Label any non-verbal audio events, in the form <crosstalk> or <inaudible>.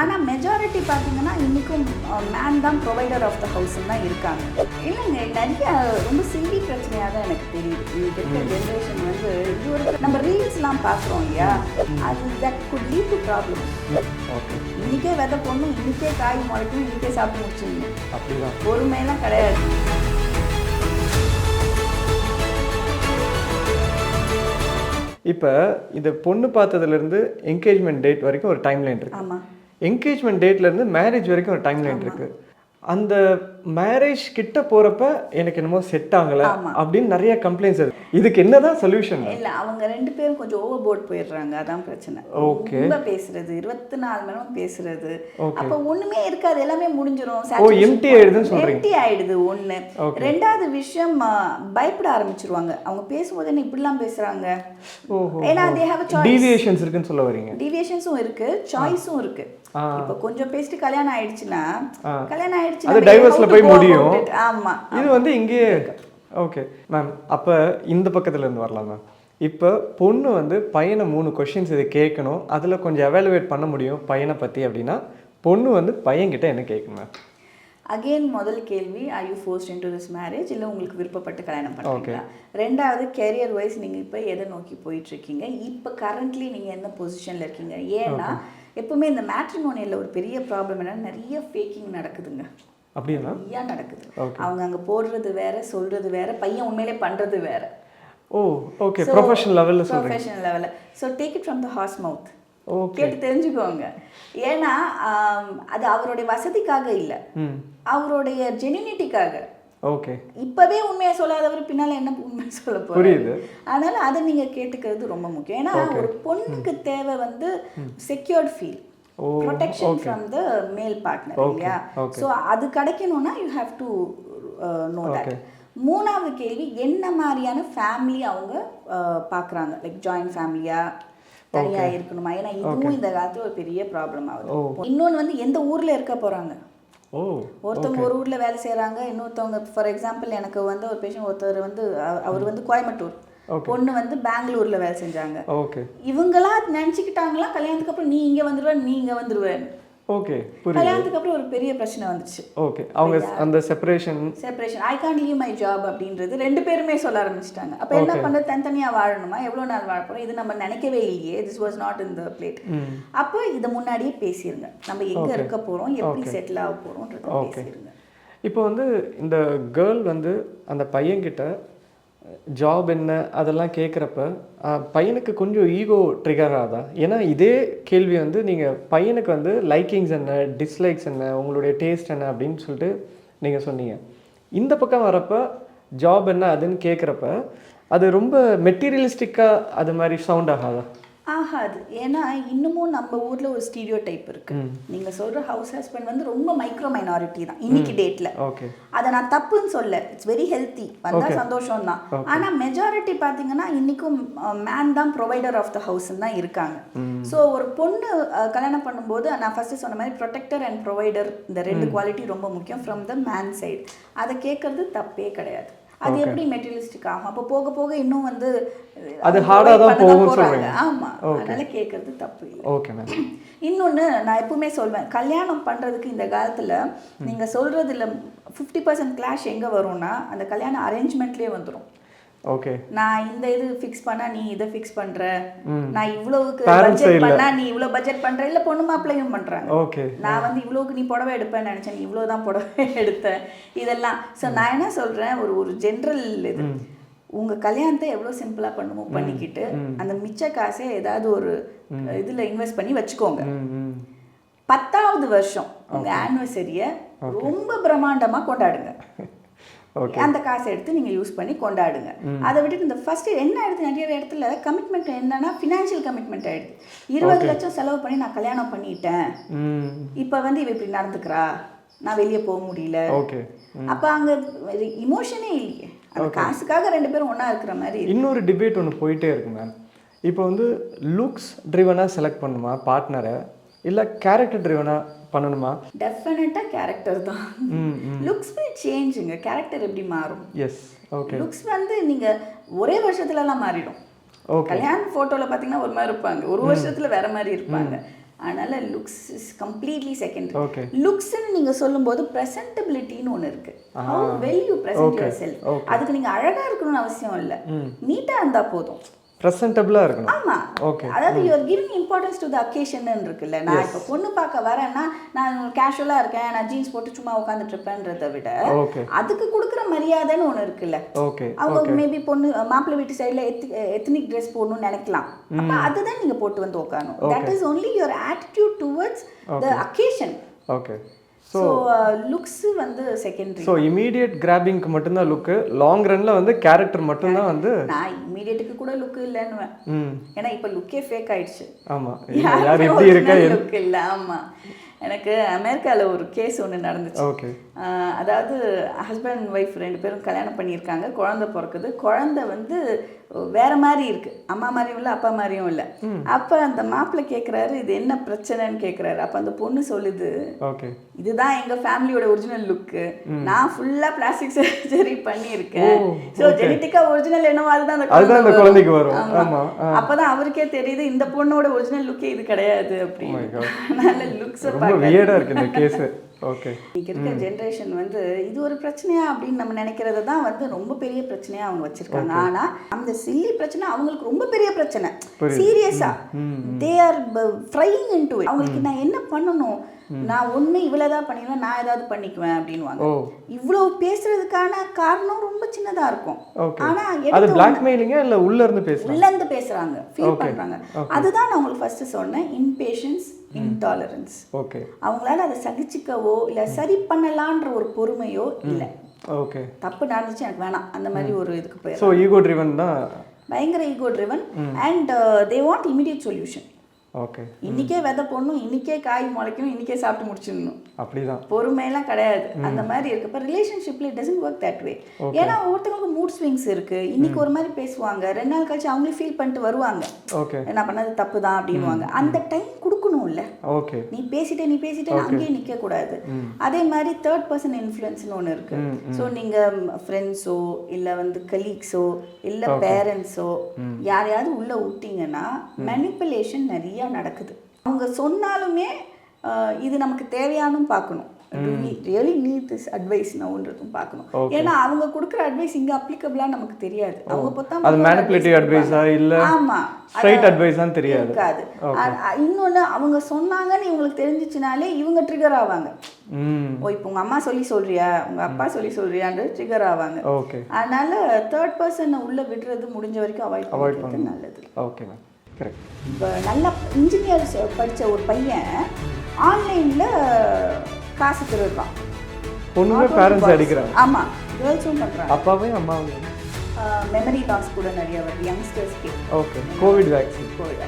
ஆனால் மெஜாரிட்டி பார்த்தீங்கன்னா இன்றைக்கும் மேன் தான் ப்ரொவைடர் ஆஃப் த ஹவுஸ்ன்னு தான் இருக்காங்க. இல்லைங்க நிறைய ரொம்ப சில்லி பிரச்சனையாக தான் எனக்கு தெரியுது. இன்னைக்கு இருக்க ஜென்ரேஷன் வந்து இது ஒரு நம்ம ரீல்ஸ்லாம் பார்க்குறோம் இல்லையா? அது that could lead to problem okay. இன்றைக்கே விதை போடணும் இன்றைக்கே காய் முளைக்கணும் இன்றைக்கே சாப்பிட்டு முடிச்சிடணும். அப்படிதான். பொறுமையெல்லாம் கிடையாது. இப்போ இந்த பொண்ணு பார்த்ததுலேருந்து என்கேஜ்மெண்ட் டேட் வரைக்கும் ஒரு டைம் லைன் இருக்கு. ஆமாம் என்கேஜ்மெண்ட் டேட்லேருந்து மேரேஜ் வரைக்கும் ஒரு டைம் லைன் இருக்கு. அந்த மேரேஜ் கிட்ட போறப்ப எனக்கு என்னமோ செட் ஆகல. அப்படின்னு நிறைய கம்ப்ளைண்ட்ஸ் இருக்கு. இதுக்கு என்னதான் சொல்யூஷன் இல்ல அவங்க ரெண்டு பேரும் கொஞ்சம் ஓவர் போர்ட் போயிடுறாங்க. அதான் பிரச்சனை. Okay. ரொம்ப பேசுறது இருபத்தி நாலு மணி நேரம் பேசுறது. அப்ப ஒண்ணுமே இருக்காது. எல்லாமே முடிஞ்சிரும். ஓ, empty ஆயிடுதுன்னு சொல்றீங்க. எம்டி ஆயிடுது ஒண்ணு. ரெண்டாவது விஷயம் பயப்பட ஆரம்பிச்சிருவாங்க. அவங்க பேசும்போது என்ன இப்படிலாம் பேசுறாங்க? ஓஹோ ஏன்னா have a choice. டீவியேஷன்ஸ் இருக்குன்னு சொல்ல வரீங்க. டிவியேஷன்ஸும் இருக்கு. சாய்ஸும் இருக்கு. இப்ப கொஞ்சம் பேசிட்டு கல்யாணம் ஆயிடுச்சுன்னா. கல்யாணம் ஆயிடுச்சு அது நம்ம divorce ல how to போய் முடியும். ஆமா இது வந்து இங்கேயே ஓகே மேம் அப்போ இந்த பக்கத்துல இருந்து வரலாம் மேம் இப்போ பொண்ணு வந்து பையனை மூணு கொஷின்ஸ் இது கேட்கணும். அதில் கொஞ்சம் எவாலுவேட் பண்ண முடியும் பையனை பற்றி அப்படின்னா. பொண்ணு வந்து பையன்கிட்ட என்ன கேட்கணும் மேம் அகெயின் முதல் கேள்வி are you forced into this marriage இல்லை உங்களுக்கு விருப்பப்பட்டு கல்யாணம் பண்ணுறீங்களா ரெண்டாவது கெரியர் வைஸ் நீங்கள் இப்போ எதை நோக்கி போயிட்டு இருக்கீங்க? இப்போ கரண்ட்லி நீங்கள் என்ன பொசிஷனில் இருக்கீங்க? ஏன்னா எப்பவுமே இந்த மேட்ரிமோனியில் ஒரு பெரிய ப்ராப்ளம் என்னன்னா நிறைய ஃபேக்கிங் நடக்குதுங்க. அப்படின்னா நிறையா நடக்குது. அவங்க அங்கே போடுறது வேற சொல்றது வேற பையன் உண்மையிலே பண்ணுறது வேற. ஓ ஓகே ப்ரொஃபஷனல் லெவலில் ப்ரொஃபஷனல் லெவலில் so take it from the horse's mouth okay கேட்டு தெரிஞ்சுக்கோங்க. ஏன்னா அது அவருடைய வசதிக்காக இல்லை. அவருடைய ஜெனினிட்டிக்காக ஓகே. இப்பவே உண்மையை சொல்லாதவர் பின்னால என்ன உண்மையை சொல்ல புரியுது. அதனால அதை நீங்க கேட்டுக்கிறது ரொம்ப முக்கியம். ஏன்னா ஒரு பொண்ணுக்கு தேவை வந்து secured feel protection from the male partner இல்லையா. ஸோ அது கிடைக்கணும்னா you have to know that. மூணாவது கேள்வி என்ன மாதிரியான ஃபேமிலி அவங்க uh, பார்க்கறாங்க? லைக் ஜாயிண்ட் ஃபேமிலியா தனியா இருக்கணுமா? ஏன்னா இதுவும் இந்த காலத்துல ஒரு பெரிய ப்ராப்ளம் ஆகுது. இன்னொன்னு வந்து எந்த ஊர்ல இருக்க போறாங்க? ஓ ஒருத்தவங்க ஒரு ஊர்ல வேலை செய்றாங்க இன்னொருத்தவங்க ஃபார் எக்ஸாம்பிள் எனக்கு வந்து ஒரு பேஷண்ட் ஒருத்தர் வந்து அவர் வந்து கோயம்புத்தூர். பொண்ணு வந்து பெங்களூர்ல வேலை செஞ்சாங்க. ஓகே இவங்களா நினைச்சுக்கிட்டாங்களா கல்யாணத்துக்கு அப்புறம் நீ இங்க வந்துருவ நீ இங்க வந்துருவ ஓகே கல்யாணத்துக்கு அப்புறம் ஒரு பெரிய பிரச்சனை வந்துச்சு. ஓகே அவங்க அந்த separation separation I can't leave my job அப்படின்றது ரெண்டு பேருமே சொல்ல ஆரம்பிச்சிட்டாங்க. அப்ப என்ன பண்றது தனித்தனியா வாழணுமா? எவ்வளவு நாள் வாழ போறோம்? இது நம்ம நினைக்கவே இல்லையே. This was not in the plate அப்போ இதை முன்னாடியே பேசிருங்க. நம்ம எங்க இருக்க போறோம்? எப்படி செட்டில் ஆக போறோம்ன்றத பேசிருங்க. இப்போ வந்து இந்த கேர்ள் வந்து அந்த பையன்கிட்ட ஜாப் என்ன அதெல்லாம் கேட்குறப்ப பையனுக்கு கொஞ்சம் ஈகோ ட்ரிகர் ஆகுதா? ஏன்னா இதே கேள்வி வந்து நீங்கள் பையனுக்கு வந்து லைக்கிங்ஸ் என்ன டிஸ்லைக்ஸ் என்ன உங்களுடைய டேஸ்ட் என்ன அப்படின்னு சொல்லிட்டு நீங்கள் சொன்னீங்க. இந்த பக்கம் வரப்ப ஜாப் என்ன அதுன்னு கேட்குறப்ப அது ரொம்ப மெட்டீரியலிஸ்டிக்காக அது மாதிரி சவுண்ட் ஆகாதா? ஆகாது. ஏன்னா இன்னமும் நம்ம ஊர்ல ஒரு ஸ்டீரியோ டைப் இருக்கு நீங்க சொல்ற ஹவுஸ் ஹஸ்பண்ட் வந்து ரொம்ப மைக்ரோ மைனாரிட்டி தான் இன்னைக்கு டேட்ல ஓகே. அதை நான் தப்புன்னு சொல்ல இட்ஸ் வெரி ஹெல்த்தி வந்தா சந்தோஷம் தான் ஆனா மெஜாரிட்டி பாத்தீங்கன்னா இன்னைக்கும் மேன் தான் ப்ரொவைடர் ஆஃப் த ஹவுஸ்ன்னு தான் இருக்காங்க. ஸோ ஒரு பொண்ணு கல்யாணம் பண்ணும்போது நான் ஃபர்ஸ்ட் சொன்ன மாதிரி ப்ரொடெக்டர் அண்ட் ப்ரொவைடர் இந்த ரெண்டு குவாலிட்டி ரொம்ப முக்கியம் ஃப்ரம் த மேன் சைடு அதை கேட்கறது தப்பே கிடையாது. அது எப்படி மெட்டீரியலிஸ்டிக் ஆகும்? அப்போ போக போக இன்னும் வந்து அது provide தான் பண்ண போகும்னு போறாங்க. சொல்றீங்க. ஆமா. அதனால கேட்கறது தப்பு இல்லை. ஓகே மேம் இன்னொன்று நான் எப்பவுமே சொல்வேன். கல்யாணம் பண்ணுறதுக்கு இந்த காலத்தில் நீங்கள் சொல்கிறதுல ஃபிஃப்டி பர்சன்ட் கிளாஷ் எங்கே வரும்னா அந்த கல்யாண அரேஞ்ச்மெண்ட்லேயே வந்துடும் ஓகே நான் இந்த இது ஃபிக்ஸ் பண்ணா நீ இதை ஃபிக்ஸ் பண்ற. நான் இவ்வளவுக்கு பட்ஜெட். பண்ணா நீ இவ்வளவு பட்ஜெட் பண்ற? இல்ல பொண்ணு மாப்பிள்ளையும் பண்றாங்க. ஓகே நான் வந்து இவ்வளவுக்கு நீ புடவை எடுப்பேன்னு நினைச்சேன். நீ இவ்வளவு தான் புடவை <laughs> எடுத்த. இதெல்லாம். ஸோ நான் என்ன சொல்றேன்? ஒரு ஒரு ஜென்ரல் இது. உங்க கல்யாணத்தை எவ்வளவு சிம்பிளா பண்ணுமோ பண்ணிக்கிட்டு அந்த மிச்ச காசை ஏதாவது ஒரு இதுல இன்வெஸ்ட் பண்ணி வச்சுக்கோங்க. பத்தாவது வருஷம் உங்க ஆனிவர்சரிய ரொம்ப பிரம்மாண்டமா கொண்டாடுங்க. <laughs> அந்த காசை எடுத்து நீங்க யூஸ் பண்ணி கொண்டாடுங்க. அதை விட்டுட்டு இந்த ஃபர்ஸ்ட் என்ன ஆயிடுது நிறைய இடத்துல கமிட்மெண்ட் என்னன்னா ஃபினான்ஷியல் கமிட்மெண்ட் ஆயிடுது. இருபது லட்சம் செலவு பண்ணி நான் கல்யாணம் பண்ணிட்டேன். இப்போ வந்து இவ இப்படி நடந்துக்கிறா? நான் வெளியே போக முடியல. அப்ப அங்க இமோஷனே இல்லையே. அந்த காசுக்காக ரெண்டு பேரும் ஒண்ணா இருக்கிற மாதிரி. இன்னொரு டிபேட் ஒன்று போயிட்டே இருக்கு மேம் இப்போ வந்து லுக்ஸ் ட்ரிவனாக செலக்ட் பண்ணுமா பார்ட்னரை இல்லை கேரக்டர் ட்ரிவனாக பண்ணணுமா? டெஃபினட்டா கேரக்டர் தான். லுக்ஸ் வில் சேஞ்சுங்க கேரக்டர் எப்படி மாறும்? எஸ் ஓகே லுக்ஸ் வந்து நீங்க ஒரே வருஷத்துல எல்லாம் மாறிடும் கல்யாண போட்டோல பாத்தீங்கன்னா ஒரு மாதிரி இருப்பாங்க. ஒரு வருஷத்துல வேற மாதிரி இருப்பாங்க. அதனால looks is completely secondary okay லுக்ஸ்னு நீங்க சொல்லும்போது ப்ரெசன்டபிலிட்டின்னு ஒன்று இருக்கு. well you present Okay. yourself. Okay. அதுக்கு நீங்க அழகா இருக்கணும்னு அவசியம் இல்லை. நீட்டா இருந்தா போதும். ப்ரெசன்டபுளாக இருக்கணும். ஆமா. Okay. அதாவது you're giving importance to the occasion இருக்குல்ல நான் இப்போ பொண்ணு பார்க்க வரேன்னா நான் கேஷுவலா இருக்கேன் நான் ஜீன்ஸ் போட்டு சும்மா உட்காந்துட்டு இருப்பேன்றதை விட ஓகே அதுக்கு கொடுக்குற மரியாதைன்னு ஒன்று இருக்குல்ல. ஓகே அவங்க மேபி பொண்ணு மாப்பிள்ளை வீட்டு சைடில் எத்னிக் ட்ரெஸ் போடணும்னு நினைக்கலாம். அப்போ அதுதான் நீங்க போட்டு வந்து உட்காரணும் that is only your attitude towards the occasion okay so looks வந்து செகண்டரி ஸோ இமீடியட் கிராபிங்க்கு மட்டும்தான் லுக்கு லாங் ரன்ல வந்து கேரக்டர் மட்டும்தான் வந்து நான் இம்மீடியட்டுக்கு கூட லுக் இல்லைன்னுவேன். ம். ஏன்னா இப்போ லுக்கே ஃபேக் ஆயிடுச்சு. ஆமாம் <laughs> யார் எப்படி இருக்கா? லுக் இல்லை. ஆமா. எனக்கு அமெரிக்கால ஒரு கேஸ் ஒன்று நடந்துச்சு. ஓகே அதாவது ஹஸ்பண்ட் ஒய்ஃப் ரெண்டு பேரும் கல்யாணம் பண்ணியிருக்காங்க. குழந்தை பிறக்குது. குழந்தை வந்து வேற மாதிரி இருக்கு. அம்மா மாதிரியும் இல்லை அப்பா மாதிரியும் இல்லை. அப்போ அந்த மாப்பிள்ளை கேட்குறாரு இது என்ன பிரச்சனைன்னு கேட்குறாரு அப்போ அந்த பொண்ணு சொல்லுது இதுதான் எங்க ஃபேமிலியோட ஒரிஜினல் லுக்கு நான் ஃபுல்லா பிளாஸ்டிக் சர்ஜரி பண்ணியிருக்கேன். ஸோ ஜெனட்டிக்கா ஒரிஜினல் என்னவோ அதுதான் அந்த அதுதான் அந்த குழந்தை குழந்தைக்கு வரும். ஆ. அப்பதான் அவருக்கே தெரியுது இந்த பொண்ணோட ஒரிஜினல் லுக்கே இது கிடையாது Oh அப்படின்னு. அதனால <laughs> லுக்ஸை ரொம்ப ஓகே இன்னைக்கு இருக்க ஜென்ரேஷன் வந்து இது ஒரு பிரச்சனையா அப்படின்னு நம்ம நினைக்கிறது தான் வந்து ரொம்ப பெரிய பிரச்சனையா அவங்க வச்சிருக்காங்க. ஆனா அந்த சில்லி பிரச்சனை அவங்களுக்கு ரொம்ப பெரிய பிரச்சனை. சீரியஸா தே ஆர் ஃப்ரைங் இன்டு அவங்களுக்கு நான் என்ன பண்ணணும்? நான் ஒண்ணு இவ்வளவுதான் பண்ணிடுவேன் நான் ஏதாவது பண்ணிக்குவேன் அப்படின்வாங்க இவ்வளவு பேசுறதுக்கான காரணம் ரொம்ப சின்னதா இருக்கும். ஆனா அது பிளாக்மெயிலிங்கா இல்லை உள்ள இருந்து பேசுகிறேன் உள்ள இருந்து பேசுறாங்க ஃபீல் பண்றாங்க. அதுதான் நான் உங்களுக்கு ஃபர்ஸ்ட் சொன்னேன் இன்பேஷன்ஸ் இன்டாலரன்ஸ் ஓகே. அவங்களால அதை சகிச்சுக்கவோ இல்ல சரி பண்ணலான்ற ஒரு பொறுமையோ இல்ல. ஓகே. தப்பு நடந்துச்சு எனக்கு வேணாம். அந்த மாதிரி ஒரு இதுக்கு போயிடும் ஸோ ஈகோ ட்ரிவன் தான்? பயங்கர ego driven and they want immediate solution okay இன்னைக்கே விதை போடணும் இன்னைக்கே காய் முளைக்கணும் இன்னைக்கே சாப்பிட்டு முடிச்சிடணும். அப்படிதான். பொறுமையெல்லாம் கிடையாது. அந்த மாதிரி இருக்கு. இப்போ ரிலேஷன்ஷிப்ல it doesn't work that way ஏன்னா ஒருத்தவங்களுக்கு மூட் ஸ்விங்ஸ் இருக்கு. இன்னைக்கு ஒரு மாதிரி பேசுவாங்க. ரெண்டு நாள் கழிச்சு அவங்களே ஃபீல் பண்ணிட்டு வருவாங்க. ஓகே நான் பண்ணது தப்பு தான் அப்படின்வாங்க அந்த டைம் ஓகே நீ பேசிட்டே நீ பேசிட்டே அங்கேயே நிக்க கூடாது அதே மாதிரி தேர்ட் பர்சன் இன்ஃப்ளூயன்ஸ்னு ஒன்று இருக்கு. ஸோ நீங்க ஃப்ரெண்ட்ஸோ இல்ல வந்து கலீக்ஸோ இல்ல பேரண்ட்ஸோ யாரையாவது உள்ள விட்டீங்கன்னா மெனிப்புலேஷன் நிறைய நடக்குது. அவங்க சொன்னாலுமே இது நமக்கு தேவையானும் பார்க்கணும். ரியலி நீட் திஸ் அட்வைஸ் நவுன்றதும் பார்க்கணும். ஏன்னா அவங்க கொடுக்குற அட்வைஸ் இங்க அப்ளிகபிளா நமக்கு தெரியாது. அவங்க பொத்தாம அது மேனிப்புலேட்டிவ் அட்வைஸா இல்லை? ஆமா. ஸ்ட்ரைட் அட்வைஸான்னு தெரியாது. இருக்காது. இன்னொன்னு அவங்க சொன்னாங்கன்னு இவங்களுக்கு தெரிஞ்சிச்சுனாலே இவங்க ட்ரிகர் ஆவாங்க. ஓ இப்போ உங்க அம்மா சொல்லி சொல்றியா? உங்க அப்பா சொல்லி சொல்றியான்றது ட்ரிகர் ஆவாங்க. ஓகே அதனால தேர்ட் பர்சனை உள்ள விடுறது முடிஞ்ச வரைக்கும் அவாய்ட் பண்ணுறது நல்லது. ஓகே மேம் கரெக்ட் இப்போ நல்லா இன்ஜினியர் படிச்ச ஒரு பையன் ஆன்லைன்ல காசு திருடுறான் பொண்ணுங்க பேரண்ட்ஸ் அடிக்கிறாங்க. ஆமா கேர்ள்ஸும் பண்றாங்க. அப்பாவையும் அம்மாவையும்? மெமரி லாஸ் கூட நிறைய வருது யங்ஸ்டர்ஸ்க்கு ஓகே கோவிட் வேக்சின் கோவிட்